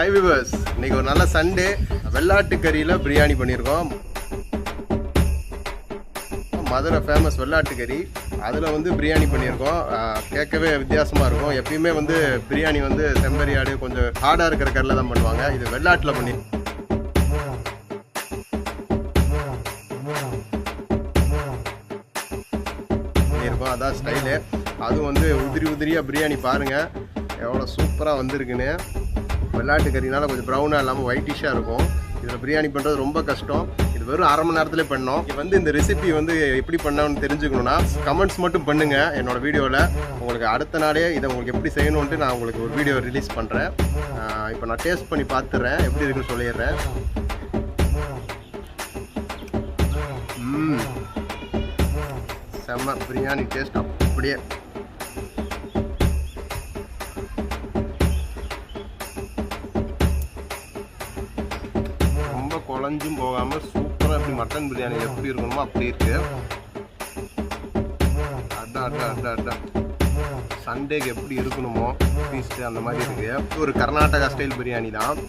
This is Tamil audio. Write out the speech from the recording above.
ஹை விவர்ஸ் இன்னைக்கு ஒரு நல்ல சண்டே வெள்ளாட்டு கறியில் பிரியாணி பண்ணியிருக்கோம். மதுரை ஃபேமஸ் வெள்ளாட்டு கறி அதில் வந்து பிரியாணி பண்ணியிருக்கோம். கேட்கவே வித்தியாசமாக இருக்கும். எப்பயுமே வந்து பிரியாணி வந்து செம்பரி ஆடு கொஞ்சம் ஹார்டாக இருக்கிற கறில் தான் பண்ணுவாங்க. இது வெள்ளாட்டில் பண்ணி பண்ணியிருக்கோம். அதான் ஸ்டைலு அதுவும் வந்து உதிரி உதிரியாக பிரியாணி பாருங்கள் எவ்வளோ சூப்பராக வந்திருக்குன்னு. வெள்ளாட்டு கறினால கொஞ்சம் ப்ரௌனாக இல்லாமல் ஒயிட்டிஷாக இருக்கும். இதில் பிரியாணி பண்ணுறது ரொம்ப கஷ்டம். இது வெறும் அரை மணி நேரத்தில் பண்ணோம். இது வந்து இந்த ரெசிபி வந்து எப்படி பண்ணணும்னு தெரிஞ்சுக்கணும்னா கமெண்ட்ஸ் மட்டும் பண்ணுங்கள் என்னோட வீடியோவில் உங்களுக்கு அடுத்த நாளே இதை உங்களுக்கு எப்படி செய்யணுன்ட்டு நான் உங்களுக்கு ஒரு வீடியோ ரிலீஸ் பண்ணுறேன் இப்போ நான் டேஸ்ட் பண்ணி பார்த்துறேன் எப்படி இருக்குன்னு சொல்லிடுறேன். ம். செம்ம பிரியாணி டேஸ்ட் அப்படியே குழஞ்சும் போகாமல் சூப்பராக இப்படி மட்டன் பிரியாணி எப்படி இருக்கணுமோ அப்படி இருக்கு. அதான் அதான் அதான் அதான். சண்டேக்கு எப்படி இருக்கணுமோ பீஸ்ட்டு அந்த மாதிரி இருக்கு. ஒரு கர்நாடகா ஸ்டைல் பிரியாணி தான்